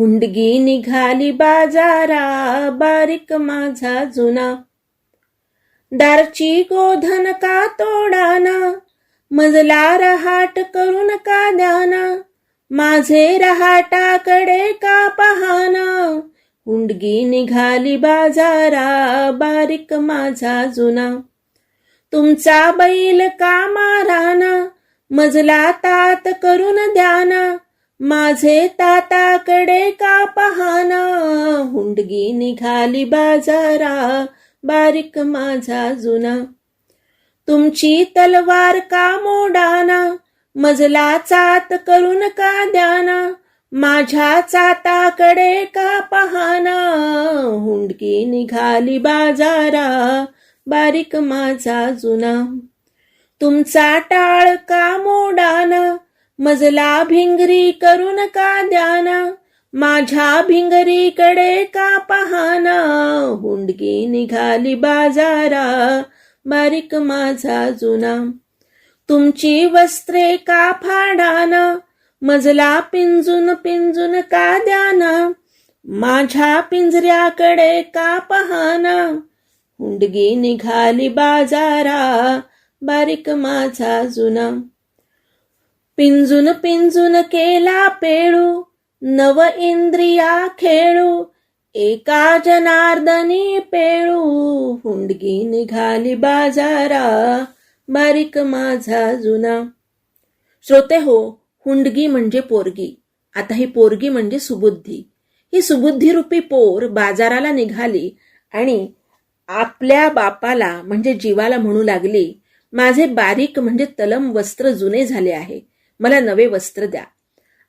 हुंडगी निघाली बाजारा बारीक माझा जुना. दारची गोधन का तोडाना मजला रहाट करून का द्याना माझे रहाटाकडे का पहाना. हुंडगी निघाली बाजारा बारीक माझा जुना. तुमचा बैल का माराना मजला तात करून द्याना. माझे ताताकडे का पहाना? हुंडगी निघाली बाजारा बारीक माझा जुना. तुमची तलवार का मोडाना? मजला चात करून का द्याना? माझ्या चाताकडे का पहाना? हुंडकी निघाली बाजारा बारीक माझा जुना. तुमचा टाळ का मोडाना? मजला भिंगरी करून का द्याना? माझ्या भिंगरीकडे का पहाना? हुंडगी निघाली बाजारा बारीक माझा जुना. तुमची वस्त्रे का फाडाना? मजला पिंजून पिंजून का द्याना? माझ्या पिंजऱ्याकडे का पहाना? हुंडगी निघाली बाजारा बारीक माझा जुना. पिंजून पिंजून केला पेळू नव इंद्रिया खेळू एका जनार्दनी पेळू हुंडगी निघाली बाजारा बारीक माझा जुना श्रोते हो हुंडगी म्हणजे पोरगी आता ही पोरगी म्हणजे सुबुद्धी ही सुबुद्धी रूपी पोर बाजाराला निघाली आणि आपल्या बापाला म्हणजे जीवाला म्हणू लागली माझे बारीक म्हणजे तलम वस्त्र जुने झाले आहे. मला नवे वस्त्र द्या.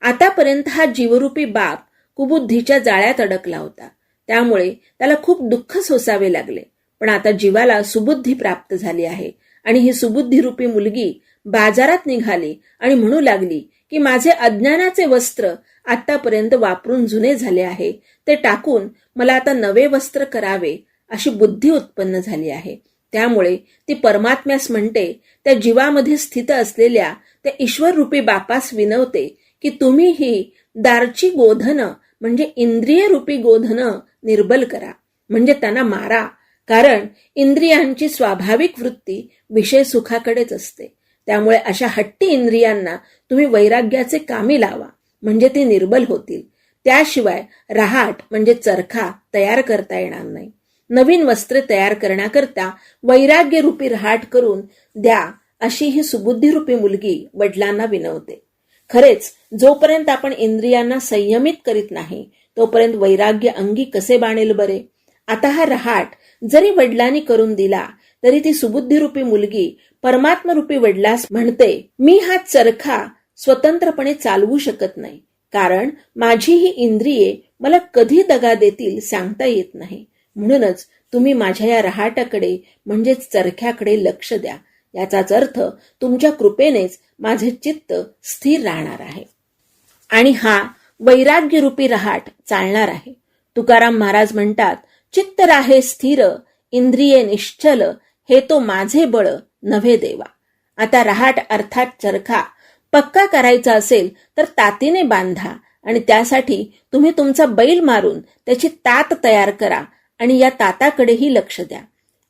आतापर्यंत हा जीवरूपी बाप कुबुद्धीच्या जाळ्यात अडकला होता. त्यामुळे त्याला खूप दुःख सोसावे लागले. पण आता जीवाला सुबुद्धी प्राप्त झाली आहे आणि ही सुबुद्धीरूपी मुलगी बाजारात निघाली आणि म्हणू लागली की माझे अज्ञानाचे वस्त्र आतापर्यंत वापरून जुने झाले आहे. ते टाकून मला आता नवे वस्त्र करावे अशी बुद्धी उत्पन्न झाली आहे. त्यामुळे ती परमात्म्यास म्हणते त्या जीवामध्ये स्थित असलेल्या त्या ईश्वर रूपी बापास विनवते की तुम्ही ही दारची गोधन म्हणजे इंद्रिय रूपी गोधन निर्बल करा म्हणजे त्यांना मारा कारण इंद्रियांची स्वाभाविक वृत्ती विषय सुखाकडेच असते. त्यामुळे अशा हट्टी इंद्रियांना तुम्ही वैराग्याचे कामी लावा म्हणजे ते निर्बल होतील. त्याशिवाय रहाट म्हणजे चरखा तयार करता येणार नाही. नवीन वस्त्र तयार करण्याकरता वैराग्य रूपी रहाट करून द्या अशी ही सुबुद्धीरूपी मुलगी वडिलांना विनवते. खरेच जोपर्यंत आपण इंद्रियांना संयमित करीत नाही तोपर्यंत वैराग्य अंगी कसे बाणेल बरे? आता हा रहाट जरी वडिलांनी करून दिला तरी ती सुबुद्धीरूपी मुलगी परमात्मरूपी वडिलास म्हणते मी हा चरखा स्वतंत्रपणे चालवू शकत नाही कारण माझी ही इंद्रिये मला कधी दगा देतील सांगता येत नाही. म्हणूनच तुम्ही माझ्या या रहाटाकडे म्हणजेच चरख्याकडे लक्ष द्या. याचाच अर्थ तुमच्या कृपेनेच माझे चित्त स्थिर राहणार आहे. आणि हा वैराग्यरूपी रहाट चालणार आहे. तुकाराम महाराज म्हणतात चित्त राहे स्थिर इंद्रिये निश्चल हे तो माझे बळ नव्हे देवा. आता रहाट अर्थात चरखा. पक्का करायचा असेल तर तातीने बांधा. आणि त्यासाठी तुम्ही तुमचा बैल मारून त्याची तात तयार करा. आणि या ताताकडेही लक्ष द्या.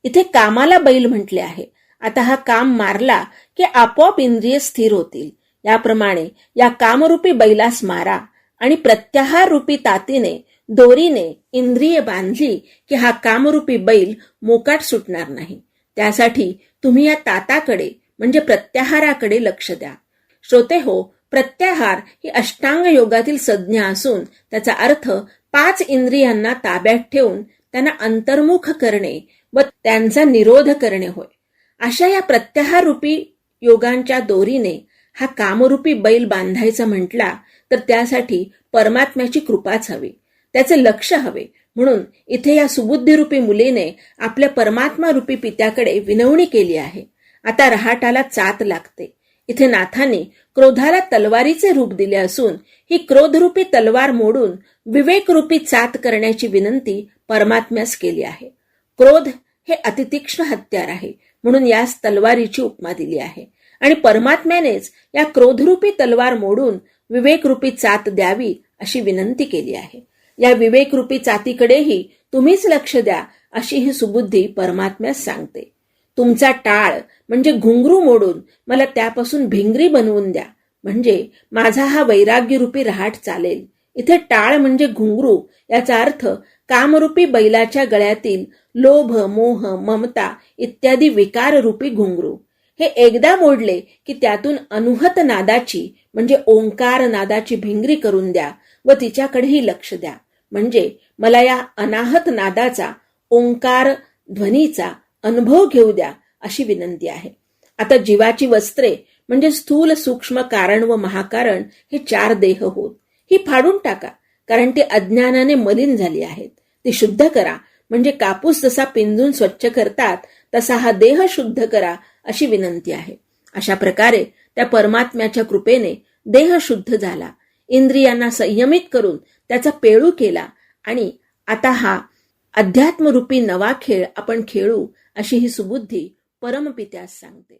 इथे कामाला बैल म्हटले आहे. आता हा काम मारला की आपोआप इंद्रिय स्थिर होतील. याप्रमाणे या कामरूपी बैलास मारा आणि प्रत्याहार रूपी तातीने दोरीने इंद्रिय बांधली की हा कामरूपी बैल मोकाट सुटणार नाही. त्यासाठी तुम्ही या ताताकडे म्हणजे प्रत्याहाराकडे लक्ष द्या. श्रोते हो प्रत्याहार ही अष्टांग योगातील संज्ञा असून त्याचा अर्थ पाच इंद्रियांना ताब्यात ठेवून त्यांना अंतर्मुख करणे व त्यांचा निरोध करणे होय. अशा या प्रत्याहार रूपी योगांच्या दोरीने हा कामरूपी बैल बांधायचा म्हटला तर त्यासाठी परमात्म्याची कृपाच हवी. त्याचे लक्ष हवे. म्हणून इथे या सुबुद्धीरूपी मुलीने आपल्या परमात्मा रूपी पित्याकडे विनवणी केली आहे. आता रहाटाला चात लागते. इथे नाथाने क्रोधाला तलवारीचे रूप दिले असून ही क्रोधरूपी तलवार मोडून विवेकरूपी चात करण्याची विनंती परमात्म्यास केली आहे. क्रोध हे अतितीक्ष्ण हत्यार आहे म्हणून यास तलवारीची उपमा दिली आहे. आणि परमात्म्यानेच या क्रोधरूपी तलवार मोडून विवेकरूपी चात द्यावी अशी विनंती केली आहे. या विवेकरूपी चातीकडेही तुम्हीच लक्ष द्या अशी ही सुबुद्धी परमात्म्यास सांगते. तुमचा टाळ म्हणजे घुंगरू मोडून मला त्यापासून भिंगरी बनवून द्या. म्हणजे माझा हा वैराग्यरूपी रहाट चालेल. इथे टाळ म्हणजे घुंगरू याचा अर्थ कामरूपी बैलाच्या गळ्यातील लोभ मोह ममता इत्यादी विकाररूपी घुंगरू. हे एकदा मोडले की त्यातून अनुहत नादाची म्हणजे ओंकार नादाची भिंगरी करून द्या व तिच्याकडेही लक्ष द्या. म्हणजे मला या अनाहत नादाचा ओंकार ध्वनीचा अनुभव घेऊ द्या अशी विनंती आहे. आता जीवाची वस्त्रे म्हणजे स्थूल सूक्ष्म कारण व महाकारण हे चार देह होत. ही फाडून टाका. कारण ती अज्ञानाने मलिन झाली आहेत. ती शुद्ध करा. म्हणजे कापूस जसा पिंजून स्वच्छ करतात तसा हा देह शुद्ध करा अशी विनंती आहे. अशा प्रकारे त्या परमात्म्याच्या कृपेने देह शुद्ध झाला. इंद्रियांना संयमित करून त्याचा पेळू केला आणि आता हा अध्यात्मरूपी नवा खेळ आपण खेळू अशी ही सुबुद्धी परमपित्यास सांगते.